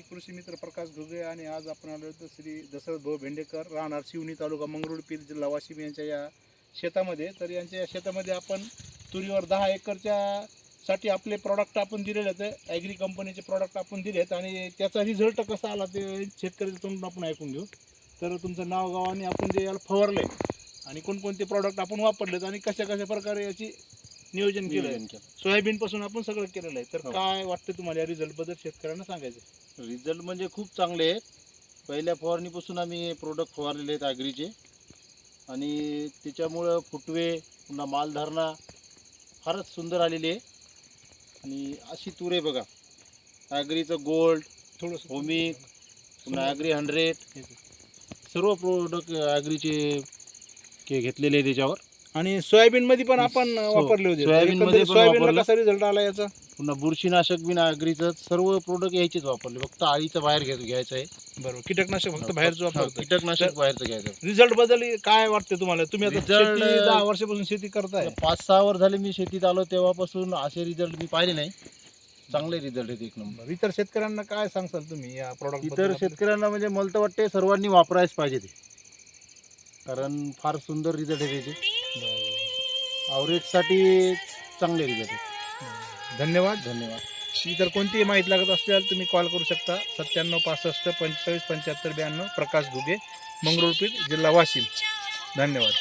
कृषी मित्र प्रकाश घुगे आणि आज आपण आलो तर श्री दशरथ भाऊ भेंडेकर राहणार शिवणी तालुका मंगरुळपीर जिल्हा वाशिम यांच्या या शेतामध्ये. तर यांच्या या शेतामध्ये आपण तुरीवर दहा एकरच्या साठी आपले प्रॉडक्ट आपण दिलेले आहेत. ॲग्री कंपनीचे प्रॉडक्ट आपण दिले आहेत आणि त्याचा रिझल्ट कसा आला ते शेतकऱ्याच्या तोंडून आपण ऐकून घेऊ. तर तुमचं नाव गाव आणि आपण जे याला फवारले आणि कोणकोणते प्रॉडक्ट आपण वापरलेत आणि कशा कशा प्रकारे याची नियोजन केलं आहे नियोजन केलं सोयाबीन पासून आपण सगळं केलेलं आहे. तर हो. काय वाटतं तुम्हाला या रिझल्टबद्दल शेतकऱ्यांना सांगायचं? रिझल्ट म्हणजे खूप चांगले आहेत. पहिल्या फवारणीपासून आम्ही प्रोडक्ट फवारलेले आहेत ॲग्रीचे आणि त्याच्यामुळं फुटवे पुन्हा मालधारणा फारच सुंदर आलेली आहे. आणि अशी तूर आहे बघा. ॲग्रीचं गोल्ड थोडंसं होमिक पुन्हा ॲग्री हंड्रेड सर्व प्रोडक्ट ॲग्रीचे के घेतलेले आहे त्याच्यावर. आणि सोयाबीन मध्ये पण आपण वापरले होते. सोयाबीन मध्ये पण सोयाबीनला वापरलं. कसा रिझल्ट आला याचा? पुन्हा बुरशीनाशक बिन ॲग्रीचं सर्व प्रोडक्ट यायचेच वापरले. फक्त आळीचं बाहेर घ्यायचं घ्यायचं आहे. बरोबर. कीटकनाशक फक्त बाहेरचं हा, वापरतो कीटकनाशक बाहेरचं घ्यायचं. रिझल्टबद्दल काय वाटतं तुम्हाला? तुम्ही आता Result, शेती दहा वर्षापासून शेती करताय. पाच सहा वर झाले मी शेतीत आलो तेव्हापासून असे रिझल्ट मी पाहिले नाही. चांगले रिझल्ट आहेत एक नंबर. इतर शेतकऱ्यांना काय सांगसाल तुम्ही या प्रॉडक्ट इतर शेतकऱ्यांना म्हणजे मला तर वाटते सर्वांनी वापरायच पाहिजे ते. कारण फार सुंदर रिझल्ट आहे त्याचे ॲव्हरेजसाठी चांगले रिझल्ट आहेत. धन्यवाद. धन्यवाद. इतर कोणतीही माहिती लागत असेल तुम्ही कॉल करू शकता. सत्त्याण्णव पासष्ट पंचेचाळीस पंच्याहत्तर ब्याण्णव प्रकाश घुगे मंगरुळपीठ जिल्हा वाशिम. धन्यवाद.